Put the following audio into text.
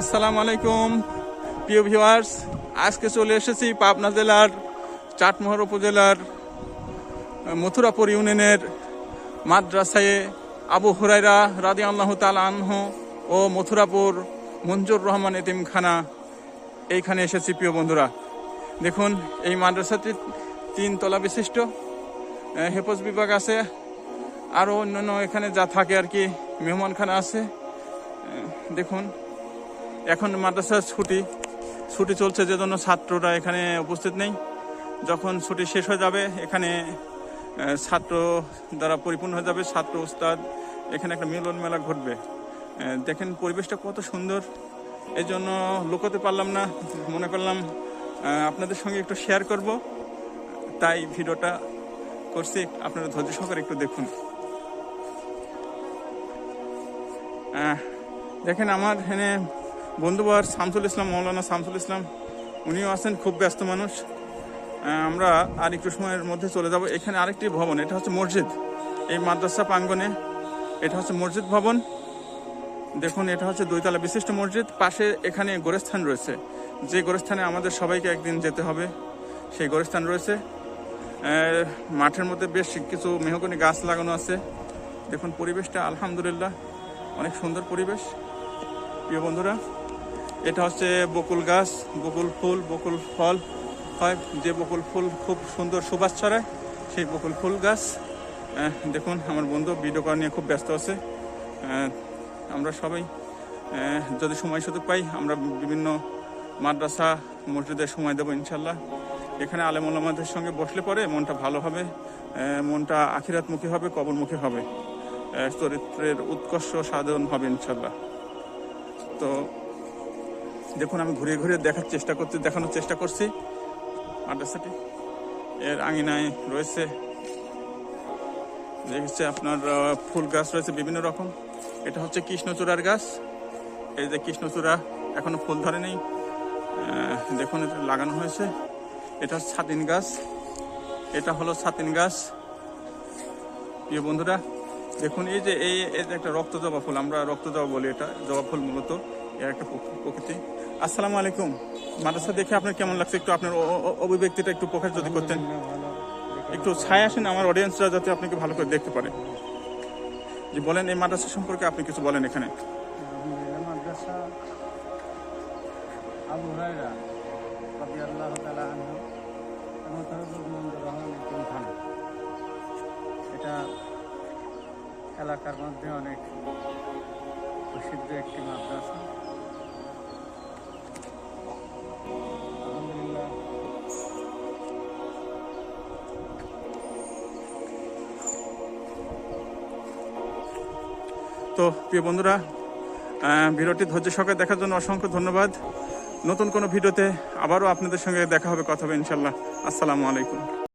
আসসালামু আলাইকুম, প্রিয় ভিউয়ার্স। আজকে চলে এসেছি পাবনা জেলার চাটমোহর উপজেলার মথুরাপুর ইউনিয়নের মাদ্রাসায় আবু হুরাইরা রাদি আল্লাহ তাল আনহ ও মথুরাপুর মঞ্জুর রহমান এতিমখানা এইখানে এসেছি, প্রিয় বন্ধুরা। দেখুন, এই মাদ্রাসাটি তিন তলা বিশিষ্ট হেফজ বিভাগ আছে আরও অন্যান্য এখানে যা থাকে আর কি, মেহমানখানা আছে। দেখুন এখন মাদ্রাসার ছুটি। ছুটি চলছে যে জন্য ছাত্ররা এখানে উপস্থিত নেই। যখন ছুটি শেষ হয়ে যাবে, এখানে ছাত্র দ্বারা পরিপূর্ণ হয়ে যাবে, ছাত্র উস্তাদ। এখানে একটা মিলন মেলা ঘটবে। দেখেন পরিবেশটা কত সুন্দর। এই জন্য লুকোতে পারলাম না, মনে করলাম আপনাদের সঙ্গে একটু শেয়ার করব। তাই ভিডিওটা করছি, আপনারা ধৈর্য সহকারে একটু দেখুন। দেখেন আমার এখানে বন্ধুবার শামসুল ইসলাম, মৌলানা শামসুল ইসলাম, উনিও আছেন, খুব ব্যস্ত মানুষ। আমরা আর একটু সময়ের মধ্যে চলে যাব। এখানে আরেকটি ভবন, এটা হচ্ছে মসজিদ। এই মাদ্রাসা প্রাঙ্গনে এটা হচ্ছে মসজিদ ভবন। দেখুন, এটা হচ্ছে দুইতলা বিশিষ্ট মসজিদ। পাশে এখানে গোরস্থান রয়েছে। যে গোরস্থানে আমাদের সবাইকে একদিন যেতে হবে, সেই গোরস্থান রয়েছে। মাঠের মধ্যে বেশ কিছু মেহগনি গাছ লাগানো আছে। দেখুন, পরিবেশটা আলহামদুলিল্লাহ, অনেক সুন্দর পরিবেশ। প্রিয় বন্ধুরা এটা হচ্ছে বকুল গাছ, বকুল ফুল, বকুল ফল হয়। যে বকুল ফুল খুব সুন্দর সুবাস ছড়ায়, সেই বকুল ফুল গাছ। দেখুন, আমার বন্ধু ভিডিও করা নিয়ে খুব ব্যস্ত আছে। আমরা সবাই যদি সময় সুযোগ পাই, আমরা বিভিন্ন মাদ্রাসা মসজিদে সময় দেবো ইনশাল্লাহ। এখানে আলেমুলামাদের সঙ্গে বসলে পরে মনটা ভালো হবে মনটা আখিরাতমুখী হবে, কবরমুখী হবে। চরিত্রের উৎকর্ষ সাধন হবে ইনশাল্লাহ। তো দেখুন, আমি ঘুরে ঘুরে দেখার চেষ্টা করতে, দেখানোর চেষ্টা করছি। মাদ্রাসাটি এর আঙিনায় রয়েছে। হচ্ছে আপনার ফুল গাছ রয়েছে বিভিন্ন রকম। এটা হচ্ছে কৃষ্ণচূড়ার গাছ। এই যে কৃষ্ণচূড়া, এখনও ফুল ধরে নেই। দেখুন, এটা লাগানো হয়েছে। এটা ছাতিন গাছ। এটা হলো ছাতিন গাছ। প্রিয় বন্ধুরা, দেখুন, এই যে, এই একটা রক্ত জবা ফুল, আমরা রক্ত জবা বলি এটা। জবা ফুল মূলত, এর একটা প্রকৃতি। আসসালামু আলাইকুম। মাদ্রাসা দেখে আপনার কেমন লাগছে? একটু আপনার অভিব্যক্তিটা একটু প্রকাশ যদি করতেন। একটু ছায় আসেন আমার অডিয়েন্সরা যাতে আপনাকে ভালো করে দেখতে পারে। যে বলেন, এই মাদ্রাসা সম্পর্কে আপনি কিছু বলেন এখানে। মাদ্রাসা আবু হুরায়রা রাদিয়াল্লাহু তাআলা আনহু এটা এলাকার মধ্যে অনেক প্রসিদ্ধ একটি মাদ্রাসা। তো, প্রিয় বন্ধুরা ভিডিওটি ধৈর্য সহকারে দেখার জন্য অসংখ্য ধন্যবাদ। নতুন কোনো ভিডিওতে আবারও আপনাদের সঙ্গে দেখা হবে, কথা হবে ইনশাল্লাহ আসসালামু আলাইকুম।